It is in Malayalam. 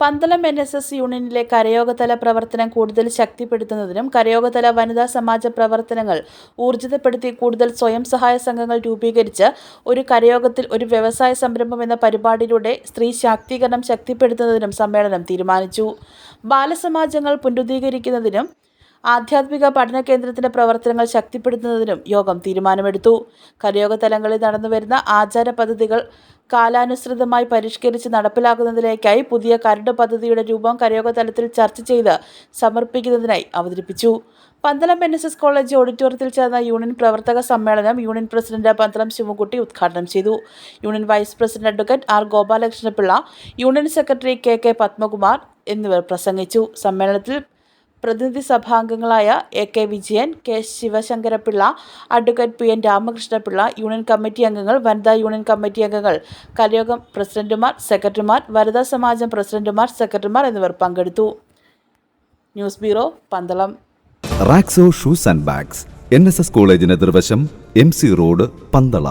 Pandalam N S S യൂണിയനിലെ കരയോഗതല പ്രവർത്തനം കൂടുതൽ ശക്തിപ്പെടുത്തുന്നതിനും കരയോഗതല വനിതാ സമാജ പ്രവർത്തനങ്ങൾ ഊർജിതപ്പെടുത്തി കൂടുതൽ സ്വയം സഹായ സംഘങ്ങൾ രൂപീകരിച്ച് ഒരു കരയോഗത്തിൽ ഒരു വ്യവസായ സംരംഭം എന്ന പരിപാടിയിലൂടെ സ്ത്രീ ശാക്തീകരണം ശക്തിപ്പെടുത്തുന്നതിനും സമ്മേളനം തീരുമാനിച്ചു. ബാലസമാജങ്ങൾ പുനരുദ്ധീകരിക്കുന്നതിനും ആധ്യാത്മിക പഠന കേന്ദ്രത്തിന്റെ പ്രവർത്തനങ്ങൾ ശക്തിപ്പെടുത്തുന്നതിനും യോഗം തീരുമാനമെടുത്തു. കരയോഗ തലങ്ങളിൽ നടന്നുവരുന്ന ആചാര പദ്ധതികൾ കാലാനുസൃതമായി പരിഷ്കരിച്ച് നടപ്പിലാക്കുന്നതിലേക്കായി പുതിയ കരട് പദ്ധതിയുടെ രൂപം കരയോഗ തലത്തിൽ ചർച്ച ചെയ്ത് സമർപ്പിക്കുന്നതിനായി അവതരിപ്പിച്ചു. Pandalam N S S college ഓഡിറ്റോറിയത്തിൽ ചേർന്ന യൂണിയൻ പ്രവർത്തക സമ്മേളനം യൂണിയൻ പ്രസിഡന്റ് പന്തളം ശിവകുട്ടി ഉദ്ഘാടനം ചെയ്തു. Union vice president advocate R Gopalakrishnapillai union secretary K K Padmakumar എന്നിവർ പ്രസംഗിച്ചു. സമ്മേളനത്തിൽ പ്രതിനിധി സഭാംഗങ്ങളായ A K Vijayan K Sivasankarapillai advocate P N Ramakrishnapillai union committee അംഗങ്ങൾ വനിതാ യൂണിയൻ കമ്മിറ്റി അംഗങ്ങൾ കലയോഗം പ്രസിഡന്റുമാർ സെക്രട്ടറിമാർ വനിതാ സമാജം പ്രസിഡന്റുമാർ സെക്രട്ടറിമാർ എന്നിവർ പങ്കെടുത്തു. News bureau Pandalam. Raxo shoes and bags N S S കോളേജിന് എതിർവശം എം സി റോഡ് പന്തള.